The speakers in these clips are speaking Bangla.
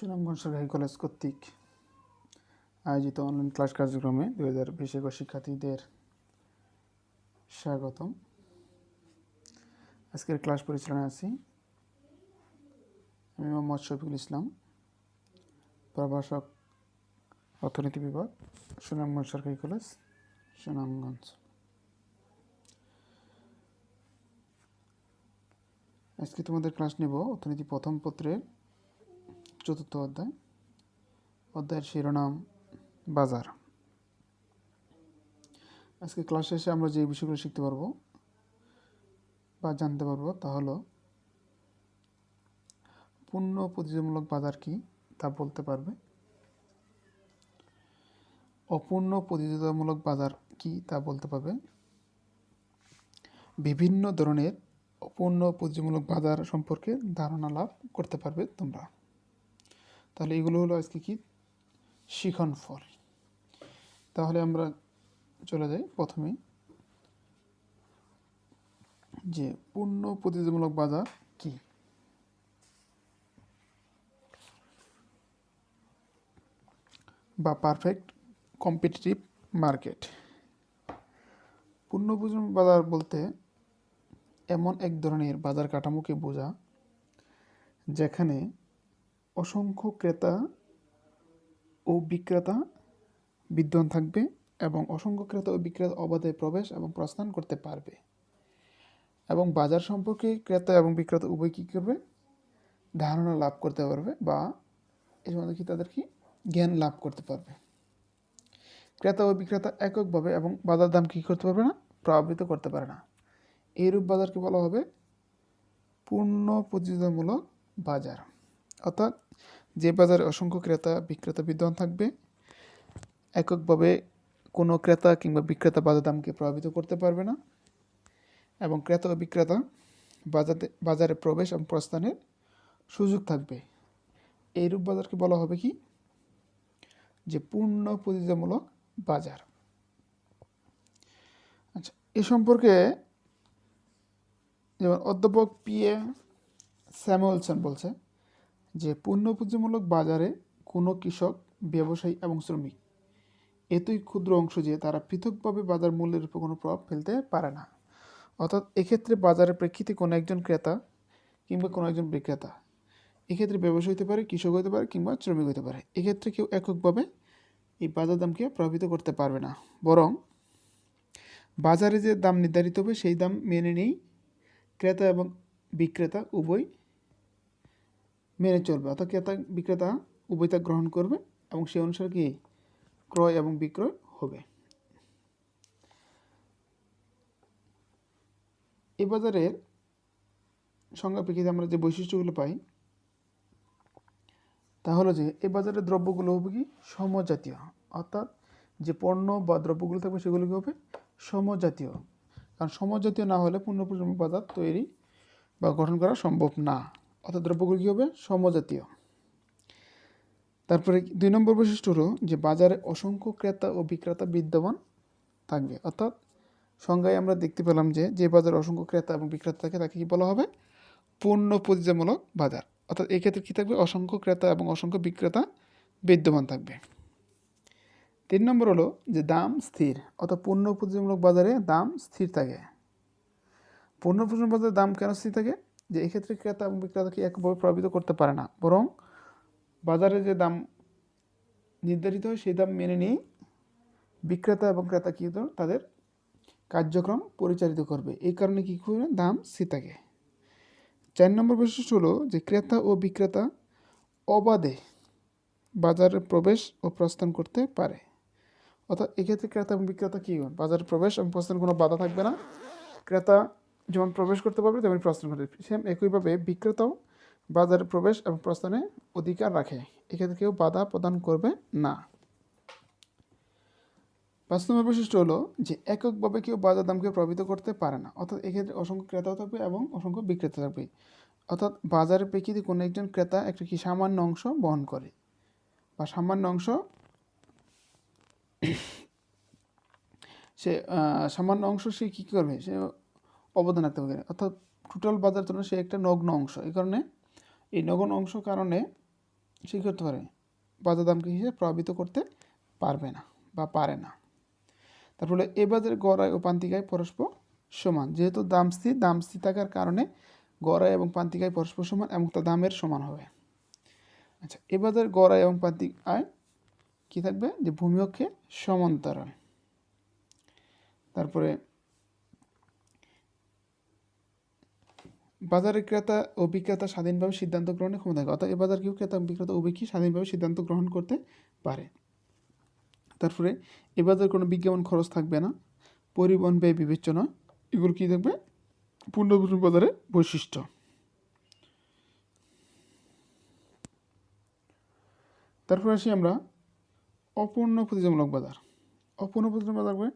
সুনামগঞ্জ সরকারি কলেজ কর্তৃক আয়োজিত অনলাইন ক্লাস কার্যক্রমে দু হাজার বিশ একুশ শিক্ষার্থীদের স্বাগতম। আজকের ক্লাস পরিচালনায় আছি আমি মোহাম্মদ শফিকুল ইসলাম, প্রভাষক অর্থনীতি বিভাগ সুনামগঞ্জ সরকারি কলেজ, সুনামগঞ্জ। আজকে তোমাদের ক্লাস নেব অর্থনীতি প্রথম পত্রের চতুর্থ অধ্যায়, অধ্যায়ের শিরোনাম, বাজার। আজকে ক্লাস শেষে আমরা যে বিষয়গুলো শিখতে পারব বা জানতে পারব তা হলো, পূর্ণ প্রতিযোগিতামূলক বাজার কি তা বলতে পারবে। অপূর্ণ প্রতিযোগিতামূলক বাজার কি তা বলতে পারবে। বিভিন্ন ধরনের অপূর্ণ প্রতিযোগিতামূলক বাজার সম্পর্কে ধারণা লাভ করতে পারবে তোমরা। তাহলে এগুলো হলো আজকে কি? শিখন ফল। তাহলে আমরা চলে যাই প্রথমে যে পূর্ণ প্রতিযোগিতামূলক বাজার কি? বা পারফেক্ট কম্পিটিটিভ মার্কেট পূর্ণ বাজার বলতে এমন এক ধরনের বাজার কাঠামোকে বোঝা যেখানে অসংখ্য ক্রেতা ও বিক্রেতা বিদ্যমান থাকবে এবং অসংখ্য ক্রেতা ও বিক্রেতা অবাধে প্রবেশ এবং প্রস্থান করতে পারবে। এবং বাজার সম্পর্কে ক্রেতা এবং বিক্রেতা উভয় কী করবে? ধারণা লাভ করতে পারবে বা এর মধ্যে কি তাদের কি জ্ঞান লাভ করতে পারবে? ক্রেতা ও বিক্রেতা এককভাবে এবং বাজার দাম কী করতে পারবে না? প্রভাবিত করতে পারে না। এইরূপ বাজারকে বলা হবে পূর্ণ প্রতিযোগিতামূলক বাজার। অর্থাৎ যে বাজারে অসংখ্য ক্রেতা, বিক্রেতা বিদ্যমান থাকবে, এককভাবে কোনো ক্রেতা কিংবা বিক্রেতা বাজার দামকে প্রভাবিত করতে পারবে না এবং ক্রেতা ও বিক্রেতা বাজারে বাজারে প্রবেশ এবং প্রস্থানের সুযোগ থাকবে। এইরূপ বাজারকে বলা হবে কি? যে পূর্ণ প্রতিযোগিতামূলক বাজার। আচ্ছা এ সম্পর্কে যেমন অধ্যাপক পি এ স্যামুয়েলসন বলছে যে পূর্ণ পুঁজিমূলক বাজারে কোনো কৃষক, ব্যবসায়ী এবং শ্রমিক এতই ক্ষুদ্র অংশ যে তারা পৃথকভাবে বাজার মূল্যের উপর কোনো প্রভাব ফেলতে পারে না। অর্থাৎ এক্ষেত্রে বাজারের প্রেক্ষিতে কোনো একজন ক্রেতা কিংবা কোনো একজন বিক্রেতা এক্ষেত্রে ব্যবসায়ী হতে পারে, কৃষক হতে পারে কিংবা শ্রমিক হতে পারে, এক্ষেত্রে কেউ এককভাবে এই বাজার দামকে প্রভাবিত করতে পারবে না। বরং বাজারে যে দাম নির্ধারিত হবে সেই দাম মেনে নিয়েই ক্রেতা এবং বিক্রেতা উভয় মেনে চলবে। অর্থাৎ ক্রেতা বিক্রেতা উভয়তা গ্রহণ করবে এবং সে অনুসারে কি ক্রয় এবং বিক্রয় হবে। এই বাজারের সংজ্ঞা প্রেক্ষিতে আমরা যে বৈশিষ্ট্যগুলো পাই, তা হলো যে এই বাজারের দ্রব্যগুলো হবে কি সমজাতীয়। অর্থাৎ যে পণ্য বা দ্রব্যগুলো থাকবে সেগুলো কি হবে সমজাতীয়। কারণ সমজাতীয় না হলে পূর্ণ বাজার তৈরি বা গঠন করা সম্ভব না। অর্থাৎ দ্রব্যগুলো কী হবে? সমজাতীয়। তারপরে দুই নম্বর বৈশিষ্ট্য হলো যে বাজারে অসংখ্য ক্রেতা ও বিক্রেতা বিদ্যমান থাকবে। অর্থাৎ সংজ্ঞায় আমরা দেখতে পেলাম যে যে বাজারে অসংখ্য ক্রেতা এবং বিক্রেতা থাকে, তাকে কী বলা হবে? পূর্ণ প্রতিযোগিতামূলক বাজার। অর্থাৎ এক্ষেত্রে কী থাকবে? অসংখ্য ক্রেতা এবং অসংখ্য বিক্রেতা বিদ্যমান থাকবে। তিন নম্বর হলো যে দাম স্থির। অর্থাৎ পূর্ণ প্রতিযোগিতামূলক বাজারে দাম স্থির থাকে। পূর্ণ প্রতিযোগিতামূলক বাজারে দাম কেন স্থির থাকে? যে এক্ষেত্রে ক্রেতা এবং বিক্রেতাকে একভাবে প্রভাবিত করতে পারে না। বরং বাজারে যে দাম নির্ধারিত হয়, সেই দাম মেনে নিয়েই বিক্রেতা এবং ক্রেতা কী তাদের কার্যক্রম পরিচালিত করবে। এই কারণে কী করবে? দাম থাকে চার নম্বর বৈশিষ্ট্য হলো যে ক্রেতা ও বিক্রেতা অবাধে বাজারে প্রবেশ ও প্রস্থান করতে পারে। অর্থাৎ এক্ষেত্রে ক্রেতা এবং বিক্রেতা কী বাজারে প্রবেশ এবং প্রস্থান কোনো বাধা থাকবে না। ক্রেতা যেমন প্রবেশ করতে পারবে, তেমন প্রস্থান করতে সেম একইভাবে বিক্রেতাও বাজারে প্রবেশ এবং প্রস্থানে অধিকার রাখে। এক্ষেত্রে কেউ বাধা প্রদান করবে না। পাঁচ নম্বর বৈশিষ্ট্য হলো যে এককভাবে কেউ বাজার দামকে প্রভাবিত করতে পারে না। অর্থাৎ এক্ষেত্রে অসংখ্য ক্রেতাও থাকবে এবং অসংখ্য বিক্রেতা থাকবে। অর্থাৎ বাজারের প্রেক্ষিতে কোনো একজন ক্রেতা একটা কি সামান্য অংশ বহন করে বা সামান্য অংশ সে সামান্য অংশ সে কী করবে? সে অবদান রাখতে পারে অর্থাৎ টোটাল বাজার তুলনায় সে একটা নগ্ন অংশ। এই কারণে এই নগ্ন অংশ কারণে সে করতে পারে? বাজার দামকে হিসেবে প্রভাবিত করতে পারবে না বা পারে না। তারপরে এ বাজারে গড়াই ও পান্তিকায় পরস্পর সমান। যেহেতু দাম স্থির দাম স্থির থাকার কারণে গড়াই এবং পান্তিকায় পরস্পর সমান এবং তা দামের সমান হবে। আচ্ছা এ বাজারে গড়াই এবং পান্তিকায় কী থাকবে? যে ভূমিঅক্ষে সমান্তরাল। তারপরে বাজারে ক্রেতা ও বিক্রেতা স্বাধীনভাবে সিদ্ধান্ত গ্রহণের ক্ষমতা থাকে, অর্থাৎ এ বাজার কেউ ক্রেতা বিক্রেতা উভয় কি স্বাধীনভাবে সিদ্ধান্ত গ্রহণ করতে পারে। তারপরে এ বাজারে কোনো বিজ্ঞাপন খরচ থাকবে না, পরিবহন ব্যয় বিবেচনা এগুলো কী থাকবে? পূর্ণভূমি বাজারের বৈশিষ্ট্য। তারপর আসি আমরা অপূর্ণ প্রতিযোগিতামূলক বাজার। অপূর্ণ প্রতিযোগিতামূলক বাজার হবে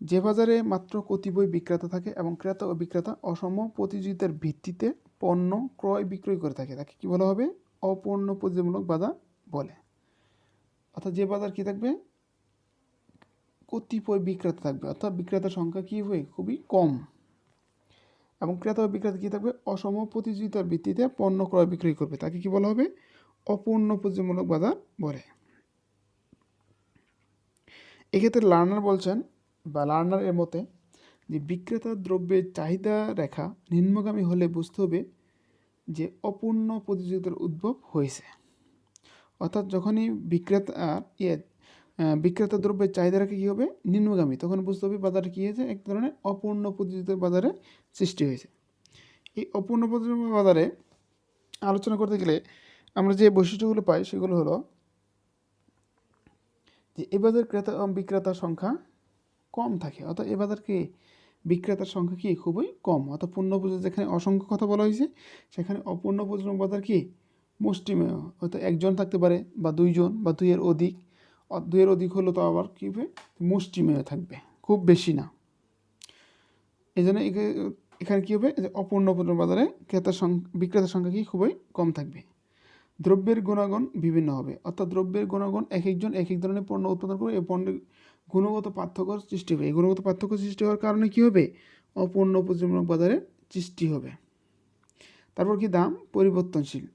যে বাজারে মাত্র কতিপয় বিক্রেতা থাকে এবং ক্রেতা ও বিক্রেতা অসম প্রতিযোগিতার ভিত্তিতে পণ্য ক্রয় বিক্রয় করে থাকে, তাকে কী বলা হবে? অপূর্ণ প্রতিযোগিতামূলক বাজার বলে। অর্থাৎ যে বাজার কী থাকবে? কতিপয় বিক্রেতা থাকবে। অর্থাৎ বিক্রেতার সংখ্যা কী হবে? খুবই কম। এবং ক্রেতা ও বিক্রেতা কী থাকবে? অসম প্রতিযোগিতার ভিত্তিতে পণ্য ক্রয় বিক্রয় করবে, তাকে কী বলা হবে? অপূর্ণ প্রতিযোগিতামূলক বাজার বলে। এক্ষেত্রে লার্নার বলছেন বা লার্নার এর মতে, যে বিক্রেতা দ্রব্যের চাহিদা রেখা নিম্নগামী হলে বুঝতে হবে যে অপূর্ণ প্রতিযোগিতার উদ্ভব হয়েছে। অর্থাৎ যখনই বিক্রেতা ইয়ে বিক্রেতা দ্রব্যের চাহিদা রেখা কী হবে? নিম্নগামী। তখন বুঝতে হবে বাজারে কী হয়েছে? এক ধরনের অপূর্ণ প্রতিযোগিতার বাজারে সৃষ্টি হয়েছে। এই অপূর্ণ প্রতিযোগিতার বাজারে আলোচনা করতে গেলে আমরা যে বৈশিষ্ট্যগুলো পাই সেগুলো হলো যে এ বাজার ক্রেতা এবং বিক্রেতার সংখ্যা কম থাকে। অর্থাৎ এ বাজার কি বিক্রেতার সংখ্যা কি খুবই কম। অর্থাৎ পূর্ণ পুজো যেখানে অসংখ্য কথা বলা হয়েছে, সেখানে অপূর্ণ পুজোর বাজার কি মুষ্টিমেয়। অর্থাৎ একজন থাকতে পারে বা দুইজন বা দুইয়ের অধিক। দুইয়ের অধিক হলো তো আবার কী হবে? মুষ্টিমেয় থাকবে, খুব বেশি না। এই জন্য এখা- এখানে কী হবে? যে অপূর্ণ পুজোর বাজারে ক্রেতার সংখ্যা বিক্রেতার সংখ্যা কি খুবই কম থাকবে। দ্রব্যের গুণাগুণ বিভিন্ন হবে। অর্থাৎ দ্রব্যের গুণাগুণ এক একজন এক এক ধরনের পণ্য উৎপাদন করে, এই পণ্যের গুণগত পার্থক্য সৃষ্টি হবে। এই গুণগত পার্থক্য সৃষ্টি হওয়ার কারণে কী হবে? অপূর্ণ প্রতিযোগিতামূলক বাজারের সৃষ্টি হবে। তারপর কি? দাম পরিবর্তনশীল।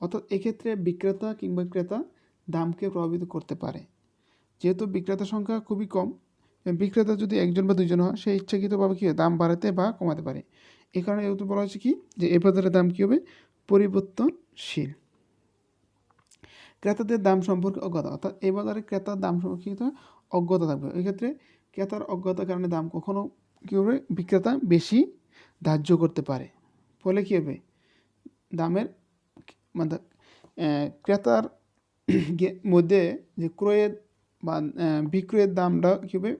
অর্থাৎ এক্ষেত্রে বিক্রেতা কিংবা ক্রেতা দামকে প্রভাবিত করতে পারে। যেহেতু বিক্রেতার সংখ্যা খুবই কম, বিক্রেতা যদি একজন বা দুজন হয় সে ইচ্ছাকৃতভাবে কী দাম বাড়াতে বা কমাতে পারে। এই কারণে এগুলো বলা হয়েছে কি? যে এ বাজারের দাম কী হবে? পরিবর্তনশীল। ক্রেতাদের দাম সম্পর্কে অজ্ঞতা। অর্থাৎ এই বাজারে ক্রেতার দাম সম্পর্কে কী হতে হবে? অজ্ঞতা থাকবে। এই ক্ষেত্রে ক্রেতার অজ্ঞতার কারণে দাম কখনও কী হবে? বিক্রেতা বেশি ধার্য করতে পারে। ফলে কী হবে? দামের মানে ক্রেতার মধ্যে যে ক্রয়ের বা বিক্রয়ের দামটা কী হবে?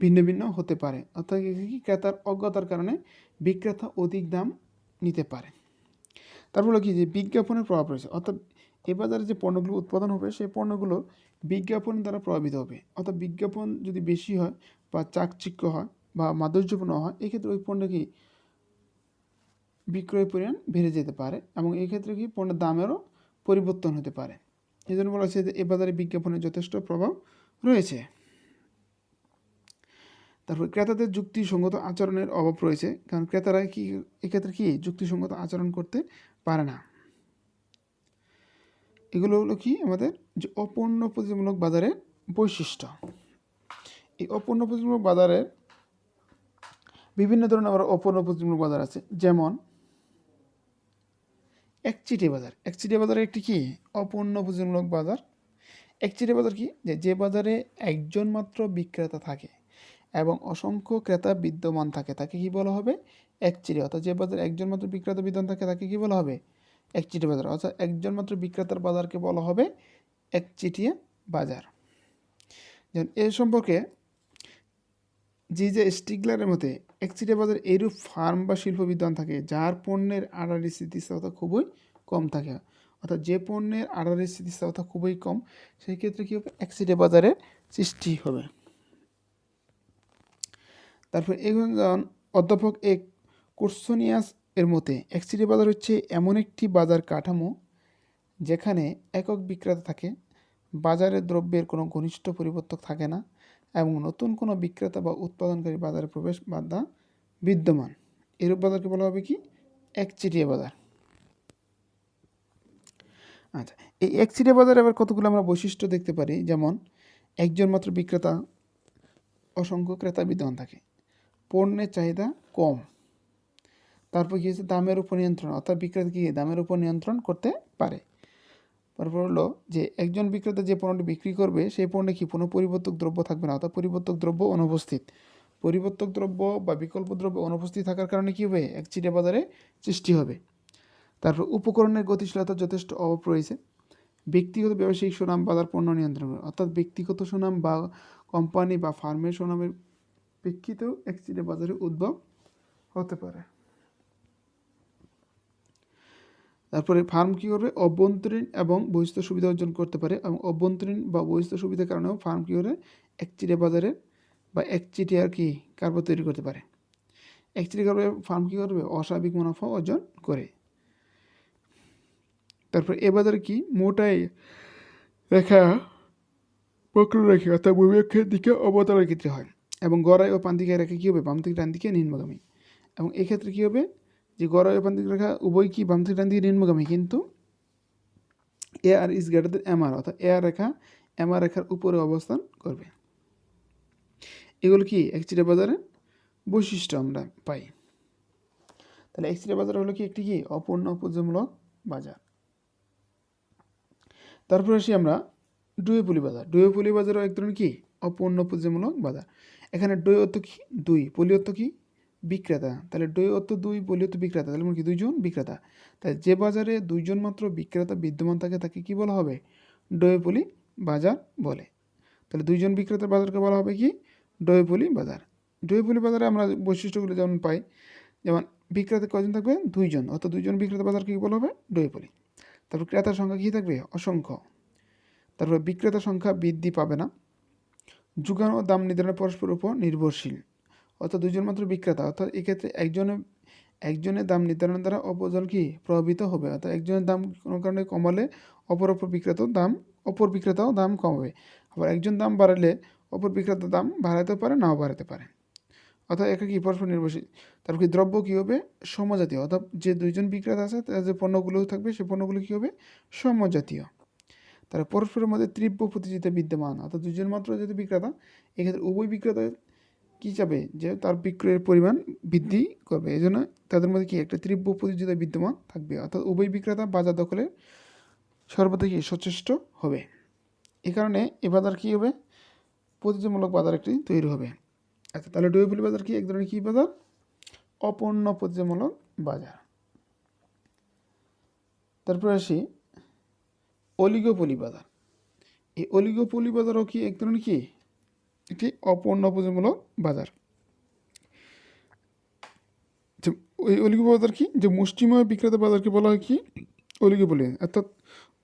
ভিন্ন ভিন্ন হতে পারে। অর্থাৎ ক্রেতার অজ্ঞতার কারণে বিক্রেতা অধিক দাম নিতে পারে। তারপর কি? যে বিজ্ঞাপনের প্রভাব রয়েছে। অর্থাৎ এ বাজারে যে পণ্যগুলো উৎপাদন হবে, সেই পণ্যগুলো বিজ্ঞাপন দ্বারা প্রভাবিত হবে। অর্থাৎ বিজ্ঞাপন যদি বেশি হয় বা চাকচিক্য হয় বা মাধুর্যপূর্ণ হয়, এক্ষেত্রে ওই পণ্য কি বিক্রয় পরিমাণ বেড়ে যেতে পারে এবং এক্ষেত্রে কি পণ্যের দামেরও পরিবর্তন হতে পারে। এই জন্য বলা হচ্ছে যে এ বাজারে বিজ্ঞাপনের যথেষ্ট প্রভাব রয়েছে। তারপর ক্রেতাদের যুক্তিসঙ্গত আচরণের অভাব রয়েছে, কারণ ক্রেতারা কি, এক্ষেত্রে কি যুক্তিসঙ্গত আচরণ করতে পারে না। এগুলো হলো কি? আমাদের যে অপূর্ণ প্রতিযোগিতামূলক বাজারের বৈশিষ্ট্য। এই অপূর্ণ প্রতিযোগিতামূলক বাজারের বিভিন্ন ধরনের আবার অপূর্ণ প্রতিযোগিতামূলক বাজার আছে। যেমন একচিটিয়া বাজার। একচিটিয়া বাজার একটি কি? অপূর্ণ প্রতিযোগিতামূলক বাজার। একচিটিয়া বাজার কি? যে যে বাজারে একজন মাত্র বিক্রেতা থাকে এবং অসংখ্য ক্রেতা বিদ্যমান থাকে, তাকে কি বলা হবে? একচিটিয়া। অর্থাৎ যে বাজারে একজন মাত্র বিক্রেতা বিদ্যমান থাকে, তাকে কি বলা হবে? একচিটিয়া বাজার। অর্থাৎ একজন মাত্র বিক্রেতার বাজারকে বলা হবে একচিটিয়া বাজার। যেমন এ সম্পর্কে জি যে স্টিগলারের মতে একচিটিয়া বাজার এরূপ ফার্ম বা শিল্প বিদ্যমান থাকে যার পণ্যের আড়াআড়ি স্থিতিস্থাপকতা খুবই কম থাকে। অর্থাৎ যে পণ্যের আড়াআড়ি স্থিতিস্থাপকতা খুবই কম, সেই ক্ষেত্রে কী হবে? একচিটিয়া বাজারের সৃষ্টি হবে। তারপর যেমন অধ্যাপক এক কোর্সোনিয়াস এর মতে একচিটি বাজার হচ্ছে এমন একটি বাজার কাঠামো যেখানে একক বিক্রেতা থাকে, বাজারে দ্রব্যের কোনো ঘনিষ্ঠ পরিবর্তক থাকে না এবং নতুন কোনো বিক্রেতা বা উৎপাদনকারী বাজারে প্রবেশ বাধা বিদ্যমান। এরূপ বাজারকে বলা হবে কি? একচেটিয়া বাজার। আচ্ছা এই একচিটিয়া বাজারে আবার কতগুলো আমরা বৈশিষ্ট্য দেখতে পারি? যেমন, একজন মাত্র বিক্রেতা, অসংখ্য ক্রেতা বিদ্যমান থাকে, পণ্যের চাহিদা কম। তারপর কী হচ্ছে দামের উপর নিয়ন্ত্রণ, অর্থাৎ বিক্রেতা কী? দামের উপর নিয়ন্ত্রণ করতে পারে। তারপর হলো যে, একজন বিক্রেতা যে পণ্যটি বিক্রি করবে, সেই পণ্যে কি? কোনো পরিবর্তক দ্রব্য থাকবে না, অর্থাৎ পরিবর্তক দ্রব্য অনুপস্থিত। পরিবর্তক দ্রব্য বা বিকল্প দ্রব্য অনুপস্থিত থাকার কারণে কী হবে? একচিটিয়া বাজারে সৃষ্টি হবে। তারপর উপকরণের গতিশীলতা যথেষ্ট অভাব রয়েছে। ব্যক্তিগত ব্যবসায়িক সুনাম বাজার পণ্য নিয়ন্ত্রণ করে, অর্থাৎ ব্যক্তিগত সুনাম বা কোম্পানি বা ফার্মের সুনামের প্রেক্ষিতেও একচিটিয়া বাজারে উদ্ভব হতে পারে। তারপরে ফার্ম কী করবে? অভ্যন্তরীণ এবং বহিস্থ সুবিধা অর্জন করতে পারে এবং অভ্যন্তরীণ বা বহিস্থ সুবিধার কারণেও ফার্ম কী করে? একচিটিয়া বাজারে বা একচিটিয়ার কি কার্বো তৈরি করতে পারে। একচিটিয়া কার্বো ফার্ম কী করবে? অস্বাভাবিক মুনাফা অর্জন করে। তারপর এ বাজারে কি? মোটাই রেখা বক্র বক্ররেখা অর্থাৎ ভূমিক্ষের দিকে অবতরণের ক্ষেত্রে হয় এবং গড়াই ও প্রান্তিকের রেখা কী হবে? বাম থেকে ডান দিকে নিম্নগামী। এবং এক্ষেত্রে কী হবে? যে গড়াই ও প্রান্তিক রেখা, উভয় কি বাম থেকে ডান দিকে নিম্নগামী? কিন্তু A R is greater than M R অর্থাৎ A R Rekha M R রেখার উপরে অবস্থান করবে। এগুলো কি? একচিটিয়া বাজারের বৈশিষ্ট্য আমরা পাই। তাহলে একচিটিয়া বাজার হলো কি? একটি কি? অপূর্ণ উপযোগমূলক বাজার। তারপর আসি আমরা ডুয়েপুলি বাজার। ডুয়েপুলি বাজারও এক ধরনের কি? অপূর্ণ উপযোগমূলক বাজার। এখানে ডুয়ে অর্থ কি? দুই। পলি অর্থ কি? বিক্রেতা। তাহলে ডুয়ে অর্থ দুই পলি অর্থ বিক্রেতা। তাহলে কি দুইজন বিক্রেতা। তাই যে বাজারে দুইজন মাত্র বিক্রেতা বিদ্যমান থাকে, তাকে কি বলা হবে? ডুয়েপুলি বাজার বলে। তাহলে দুইজন বিক্রেতার বাজারকে বলা হবে কি? ডুয়েপুলি বাজার। ডুয়েপুলি বাজারে আমরা বৈশিষ্ট্যগুলো যেমন পাই, যেমন বিক্রেতা কজন থাকবে? দুইজন। অর্থাৎ দুইজন বিক্রেতা বাজারকে কী বলা হবে? ডুয়েপুলি তারপর ক্রেতার সংখ্যা কী থাকবে? অসংখ্য। তারপর বিক্রেতার সংখ্যা বৃদ্ধি পাবে না। যোগান ও দাম নির্ধারণ পরস্পর উপর নির্ভরশীল। অর্থাৎ দুজন মাত্র বিক্রেতা, অর্থাৎ এক্ষেত্রে একজনে, একজনের দাম নির্ধারণ দ্বারা অপরজন কি? প্রভাবিত হবে। অর্থাৎ একজনের দাম কোনো কারণে কমালে অপর অপর বিক্রেতাও দাম, অপর বিক্রেতাও দাম কমাবে। আবার একজন দাম বাড়ালে অপর বিক্রেতার দাম বাড়াতে পারে, নাও বাড়াতে পারে। অর্থাৎ একে কি? পরস্পর নির্ভরশীল। তারপর কি? দ্রব্য কী হবে? সমজাতীয়। অর্থাৎ যে দুইজন বিক্রেতা আছে তার যে পণ্যগুলো থাকবে সেই পণ্যগুলো কী হবে? সমজাতীয়। তারা পরস্পরের মধ্যে তীব্র প্রতিযোগিতা বিদ্যমান। অর্থাৎ দুজন মাত্র যদি বিক্রেতা, এক্ষেত্রে উভয় বিক্রেতা কী চাবে যে তার বিক্রয়ের পরিমাণ বৃদ্ধি করবে। এই জন্য তাদের মধ্যে কি একটা তীব্র প্রতিযোগিতা বিদ্যমান থাকবে। অর্থাৎ উভয় বিক্রেতা বাজার দখলে সর্বদা কি সচেষ্ট হবে। এ কারণে এ বাজার কী হবে? প্রতিযোগিতামূলক বাজার একটি তৈরি হবে। আচ্ছা তাহলে ডুয়েবুলি বাজার কি? এক ধরনের কী বাজার? অপূর্ণ প্রতিযোগিতামূলক বাজার। তারপরে আসি অলিগোপলি বাজার। এই অলিগোপলি বাজারও কি এক ধরনের কি? একটি অপূর্ণ প্রতিযোগিতামূলক বাজার। ওই অলিগো বাজার কি? যে মুষ্টিময় বিক্রেতা বাজারকে বলা হয় কি? অলিগোপলি অর্থাৎ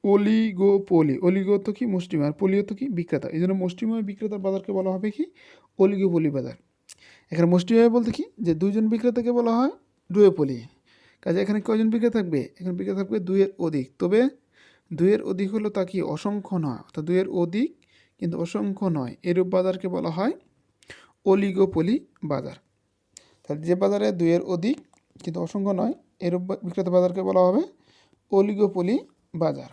অলিগোপলি। অলিগো তো কি? মুষ্টিময়। আর পলি তো কি? বিক্রেতা। এই জন্য মুষ্টিময় বিক্রেতার বাজারকে বলা হবে কি? অলিগোপলি বাজার। এখানে মুষ্টিময় বলতে কি? যে দুইজন বিক্রেতাকে বলা হয় ডুয়ে ডুয়েপলি কাজে এখানে কয়জন বিক্রেতা থাকবে? এখানে বিক্রেতা থাকবে দুইয়ের অধিক। তবে দুইয়ের অধিক হলো তা কি? অসংখ্য নয়। অর্থাৎ দুইয়ের অধিক কিন্তু অসংখ্য নয়। এরূপ বাজারকে বলা হয় অলিগোপলি বাজার। তাহলে যে বাজারে দুইয়ের অধিক কিন্তু অসংখ্য নয়, এরূপ বিক্রেতা বাজারকে বলা হবে অলিগোপলি বাজার।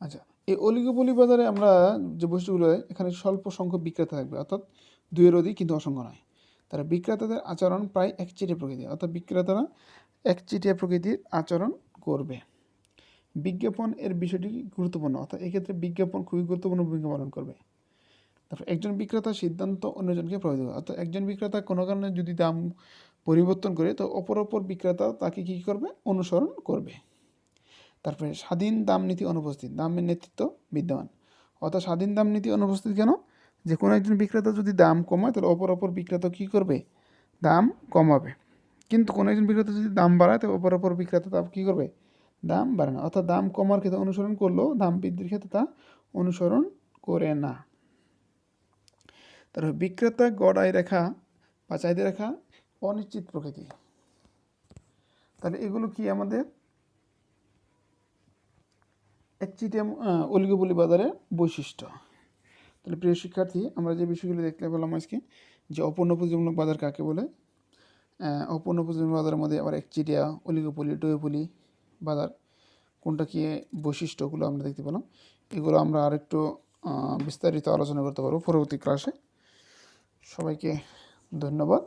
আচ্ছা এই অলিগোপলি বাজারে আমরা যে বস্তুগুলো, এখানে স্বল্প সংখ্যক বিক্রেতা থাকবে, অর্থাৎ দুইয়ের অধিক কিন্তু অসংখ্য নয়। তারা বিক্রেতাদের আচরণ প্রায় একচিটিয়া প্রকৃতির, অর্থাৎ বিক্রেতারা একচিটিয়া প্রকৃতির আচরণ করবে। বিজ্ঞাপন এর বিষয়টি গুরুত্বপূর্ণ, অর্থাৎ এক্ষেত্রে বিজ্ঞাপন খুবই গুরুত্বপূর্ণ ভূমিকা পালন করবে। তারপর, একজন বিক্রেতা সিদ্ধান্ত অন্যজনকে প্রভাবিত করে, অর্থাৎ একজন বিক্রেতা কোনো কারণে যদি দাম পরিবর্তন করে, তো অপর অপর বিক্রেতা তাকে কী করবে? অনুসরণ করবে। তারপরে, স্বাধীন দাম নীতি অনুপস্থিত, দামের নেতৃত্ব বিদ্যমান। অর্থাৎ স্বাধীন দাম নীতি অনুপস্থিত কেন? যে কোনো একজন বিক্রেতা যদি দাম কমায়, তাহলে অপর অপর বিক্রেতা কী করবে? দাম কমাবে। কিন্তু কোনো একজন বিক্রেতা যদি দাম বাড়ায় তো অপর অপর বিক্রেতা তা কী করবে? দাম বাড়ে না। অর্থাৎ দাম কমার ক্ষেত্রে অনুসরণ করলেও দাম বৃদ্ধির ক্ষেত্রে তা অনুসরণ করে না। তারপর বিক্রেতা গড়াই রেখা বা চাহিদা রেখা, অনিশ্চিত প্রকৃতি। তাহলে এগুলো কি আমাদের একচিটিএম অলিগোপলি বাজারের বৈশিষ্ট্য? তাহলে প্রিয় শিক্ষার্থী, আমরা যে বিষয়গুলো দেখতে পেলাম আজকে, যে অপূর্ণ প্রতিযোগিমূলক বাজার কাকে বলে অপূর্ণ প্রতিযোগিমূলক বাজারের মধ্যে আবার একচিটিয়া অলিগোপলি ডোয়েপলি বাজার, কোনটা কি বৈশিষ্ট্যগুলো আমরা দেখতে পেলাম। এগুলো আমরা আরেকটু বিস্তারিত আলোচনা করতে পারব পরবর্তী ক্লাসে সবাইকে ধন্যবাদ।